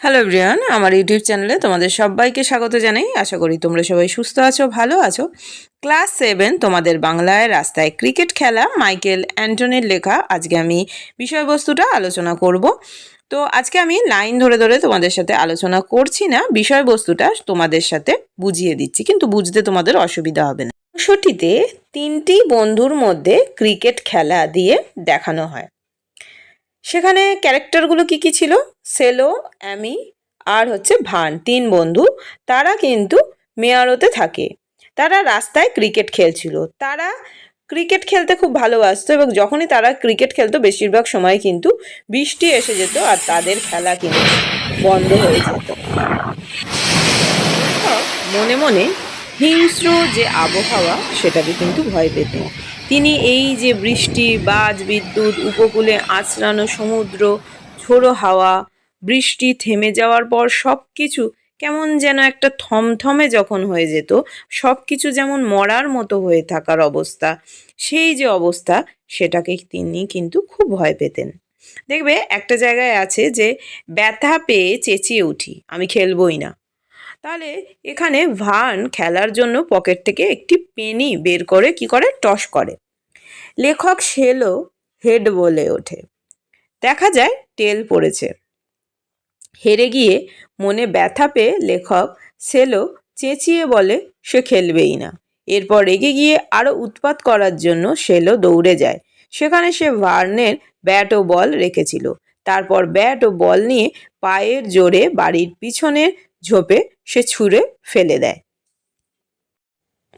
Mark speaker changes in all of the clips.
Speaker 1: Hello everyone আমার YouTube চ্যানেলে তোমাদের সবাইকে স্বাগত জানাই। আশা করি তোমরা সবাই সুস্থ আছো, ভালো আছো। ক্লাস সেভেন তোমাদের বাংলায় রাস্তায় ক্রিকেট খেলা মাইকেল অ্যান্টনির লেখা। আজকে আমি বিষয়বস্তুটা আলোচনা করব। তো আজকে আমি লাইন ধরে ধরে তোমাদের সাথে আলোচনা করছি না, বিষয়বস্তুটা তোমাদের সাথে বুঝিয়ে দিচ্ছি। কিন্তু বুঝতে তোমাদের অসুবিধা হবে না। অংশটিতে তিনটি বন্ধুর মধ্যে ক্রিকেট খেলা দিয়ে দেখানো হয়। সেখানে ক্যারেক্টারগুলো কি কি ছিল? সেলো, অ্যামি, আর হচ্ছে ভান, তিন বন্ধু। তারা কিন্তু মেয়ারোতে থাকে। তারা রাস্তায় ক্রিকেট খেলছিল। তারা ক্রিকেট খেলতে খুব ভালোবাসতো এবং যখনই তারা ক্রিকেট খেলতো, বেশিরভাগ সময় কিন্তু বৃষ্টি এসে যেত আর তাদের খেলা কিন্তু বন্ধ হয়ে যেত। মনে মনে হিংস্র যে আবহাওয়া, সেটাকে কিন্তু ভয় পেত। তিনি এই যে বৃষ্টি, বাজ, বিদ্যুৎ, উপকূলে আঁচড়ানো সমুদ্র, ঝোড়ো হাওয়া, বৃষ্টি থেমে যাওয়ার পর সব কিছু কেমন যেন একটা থমথমে যখন হয়ে যেত সব কিছু যেমন মরার মতো হয়ে থাকার অবস্থা, সেই যে অবস্থা সেটাকে তিনি কিন্তু খুব ভয় পেতেন। দেখবে একটা জায়গায় আছে যে, ব্যথা পেয়ে চেঁচিয়ে উঠি, আমি খেলবই না। তাহলে এখানে ভান খেলার জন্য পকেট থেকে একটি পেনি বের করে কি করে? টস করে। লেখক সেলো হেড বলে ওঠে। দেখা যায় টেল পড়েছে। হেরে গিয়ে মনে ব্যথা পেয়ে লেখক সেলো চেঁচিয়ে বলে, সে খেলবেই না। এরপর রেগে গিয়ে আরও উৎপাত করার জন্য সেলো দৌড়ে যায়। সেখানে সে ভার্নের ব্যাট ও বল রেখেছিল। তারপর ব্যাট ও বল নিয়ে পায়ের জোরে বাড়ির পিছনের ঝোপে সে ছুঁড়ে ফেলে দেয়।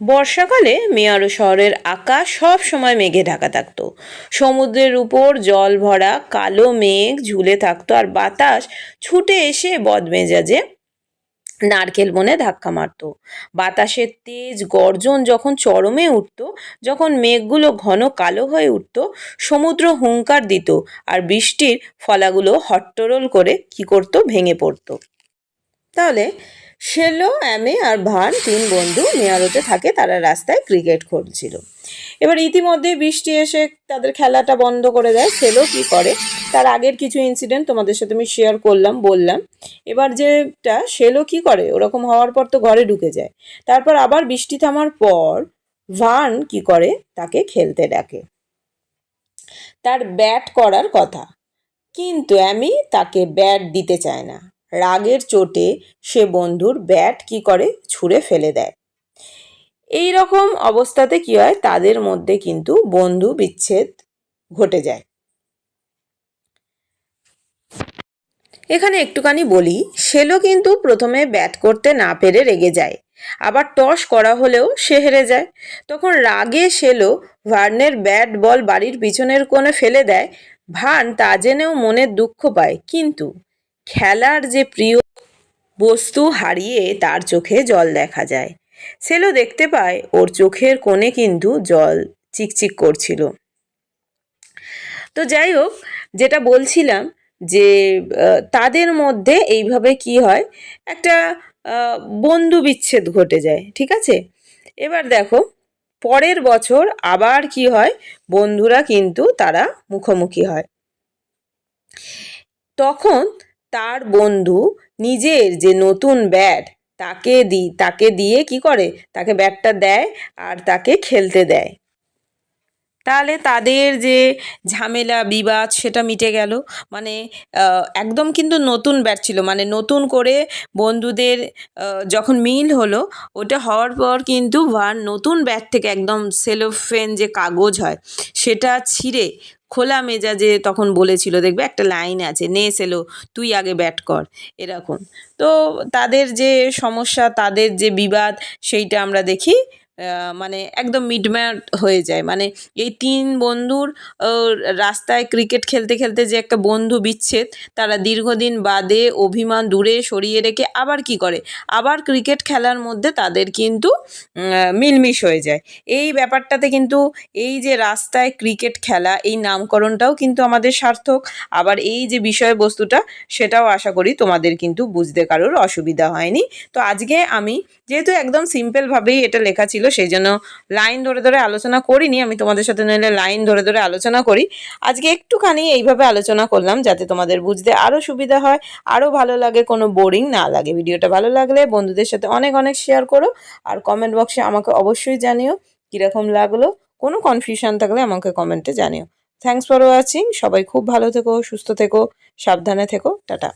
Speaker 1: বর্ষাকালে মেয়ারো শহরের আকাশ সব সময় মেঘে ঢাকা থাকতো। সমুদ্রের উপর জল ভরা, কালো মেঘ ঝুলে থাকতো আর বাতাস ছুটে এসে বদমেজাজে নারকেল বনে ধাক্কা মারতো। বাতাসের তেজ, গর্জন যখন চরমে উঠত, যখন মেঘগুলো ঘন কালো হয়ে উঠত, সমুদ্র হুঙ্কার দিত আর বৃষ্টির ফলাগুলো হট্টরোল করে কি করতো, ভেঙে পড়তো। তাহলে শেলো, অ্যামে আর ভান তিন বন্ধু মেয়ারোতে থাকে, তারা রাস্তায় ক্রিকেট খেলছিল। এবার ইতিমধ্যে বৃষ্টি এসে তাদের খেলাটা বন্ধ করে দেয়। সেলো কি করে? তার আগের কিছু ইনসিডেন্ট তোমাদের সাথে আমি শেয়ার করলাম, বললাম। এবার যেটা সেলো কি করে? ওরকম হওয়ার পর তো ঘরে ঢুকে যায়। তারপর আবার বৃষ্টি থামার পর ভান কি করে? তাকে খেলতে ডাকে। তার ব্যাট করার কথা। কিন্তু আমি তাকে ব্যাট দিতে চায় না। রাগের চোটে সে বন্ধুর ব্যাট কি করে ছুঁড়ে ফেলে দেয়। এই রকম অবস্থাতে কি হয়? তাদের মধ্যে কিন্তু বন্ধু বিচ্ছেদ ঘটে যায়। এখানে একটুখানি বলি, সেলো কিন্তু প্রথমে ব্যাট করতে না পেরে রেগে যায়, আবার টস করা হলেও সে হেরে যায়। তখন রাগে সেলো ভার্নের ব্যাট বল বাড়ির পিছনের কোণে ফেলে দেয়। ভার্ন তা জেনেও মনের দুঃখ পায়, কিন্তু খেলার যে প্রিয় বস্তু হারিয়ে তার চোখে জল দেখা যায়। সেলো দেখতে পায়, ওর চোখের কোণে কিন্তু জল চিকচিক করছিল। তো যাই হোক, যেটা বলছিলাম যে তাদের মধ্যে এইভাবে কি হয়, একটা বন্ধু বিচ্ছেদ ঘটে যায়, ঠিক আছে? এবার দেখো, পরের বছর আবার কি হয়, বন্ধুরা কিন্তু তারা মুখোমুখি হয়। তখন তার বন্ধু নিজের যে নতুন ব্যাট তাকে দি, তাকে দিয়ে কি করে? তাকে ব্যাটটা দেয় আর তাকে খেলতে দেয়। তাহলে তাদের যে ঝামেলা, বিবাদ সেটা মিটে গেল। মানে একদম কিন্তু নতুন ব্যাট ছিল। মানে নতুন করে বন্ধুদের যখন মিল হলো, ওটা হওয়ার পর কিন্তু ভার নতুন ব্যাট থেকে একদম সেলোফেন যে কাগজ হয়, সেটা ছিঁড়ে খোলা মেজাজে তখন বলেছিল, দেখবে একটা লাইন আছে, নে সেলো, তুই আগে ব্যাট কর। এরকম। তো তাদের যে সমস্যা, তাদের যে বিবাদ, সেইটা আমরা দেখি। মানে একদম মিটম্যাট হয়ে যায়। মানে এই তিন বন্ধুর রাস্তায় ক্রিকেট খেলতে খেলতে যে একটা বন্ধু বিচ্ছেদ, তারা দীর্ঘদিন বাদে অভিমান দূরে সরিয়ে রেখে আবার কি করে? আবার ক্রিকেট খেলার মধ্যে তাদের কিন্তু মিলমিশ হয়ে যায়। এই ব্যাপারটাতে কিন্তু এই যে রাস্তায় ক্রিকেট খেলা, এই নামকরণটাও কিন্তু আমাদের সার্থক। আবার এই যে বিষয়বস্তুটা, সেটাও আশা করি তোমাদের কিন্তু বুঝতে কারোর অসুবিধা হয়নি। তো আজকে আমি, যেহেতু একদম সিম্পলভাবেই এটা লেখা ছিল সেই জন্য লাইন ধরে ধরে আলোচনা করিনি। আমি তোমাদের সাথে নইলে লাইন ধরে ধরে আলোচনা করি। আজকে একটুখানি এইভাবে আলোচনা করলাম যাতে তোমাদের বুঝতে আরও সুবিধা হয় আরও ভালো লাগে, কোনো বোরিং না লাগে। ভিডিওটা ভালো লাগলে বন্ধুদের সাথে অনেক অনেক শেয়ার করো আর কমেন্ট বক্সে আমাকে অবশ্যই জানিও কীরকম লাগল। কোনো কনফিউশন থাকলে আমাকে কমেন্টে জানিও। থ্যাঙ্কস ফর ওয়াচিং সবাই খুব ভালো থেকো, সুস্থ থেকো, সাবধানে থেকো। টাটা।